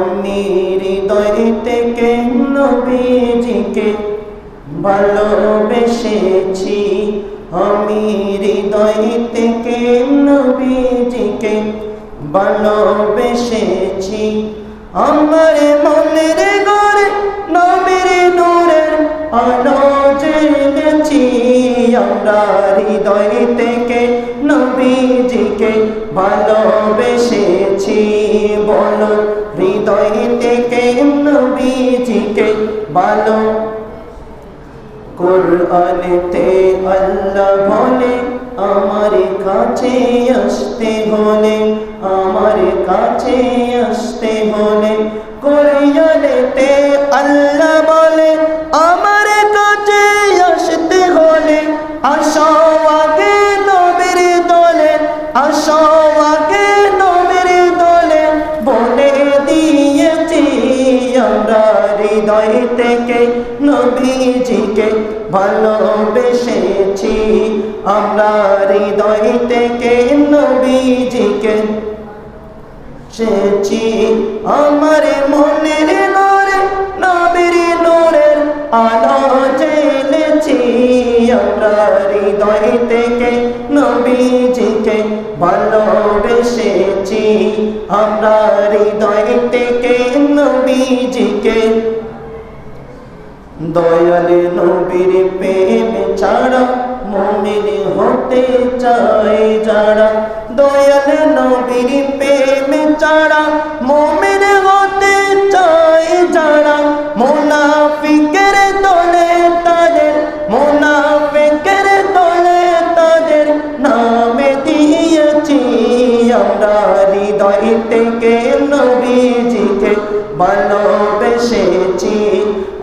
আমি হৃদয় থেকে নবীজিকে ভালোবেসেছি। আমি হৃদয় থেকে নবীজিকে ভালোবেসেছি। আমার মনের ঘরে, নবীর নূরের আলো জেনেছি। আমরা হৃদয় থেকে নবীজিকে ভালোবেসেছি। বলো নবীজিকে ভালো কোরআনেতে আল্লাহ বলে আমার কাছে আসতে হলে আমার কাছে আসতে হলে ভালোবেসেছি। আমরা হৃদয় থেকে নবীজিকে সেছি আমার মনের নরে, নবীর নূরের আলো জেলেছি আমরা হৃদয় থেকে নবীজিকে ভালোবেসেছি। আমরা হৃদয় থেকে নবীজিকে দয়ালে নবীর প্রেম ছাড়া মমিন হতে চায় যারা। দয়ালে নবীর প্রেম ছাড়া মমিন হতে চায় যারা। মোনাফিকের দলে তাদের, মোনাফিকের দলে তাদের নামে দিয়েছি আমরা। হৃদয় থেকে নবীজিকে ভালোবেসেছি।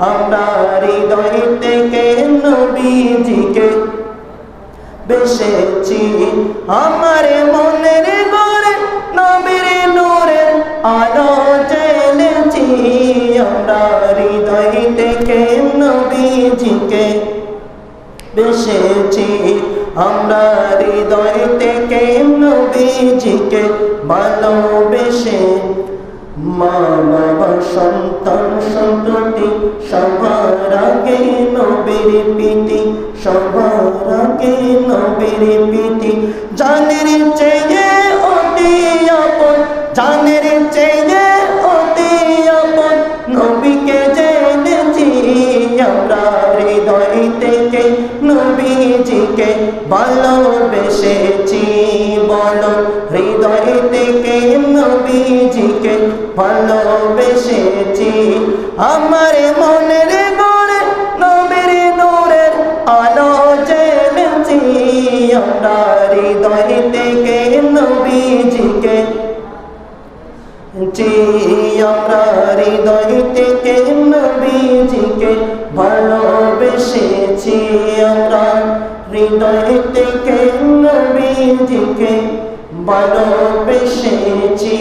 আমরা হৃদয় থেকে নবীজিকে বেসেছি। আমার মনের ঘরে, নবীর নূরের আলো জেলেছি আমরা হৃদয় থেকে নবীজিকে বেসেছি। আমরা হৃদয় থেকে নবীজিকে ভালোবেসে মা বাবা সন্তান সন্ততি, সবার আগে নবীর প্রীতি, সবার আগে নবীর প্রীতি। জানের চেয়ে অতি আপন, জানের চেয়ে অতি আপন, নবীকে জেনেছি আমরা হৃদয় থেকে। নবীজিকে ভালোবেসেছি বলো, হৃদয় থেকে নবীজিকে ভালোবেসেছি আমার মনের নবীর নূরের আলো জেনেছি আমরা হৃদয় থেকে নবীজিকে আমরা হৃদয় থেকে নবীজিকে ভালোবেসেছি থেকে নবীজিকে ভালোবেসেছি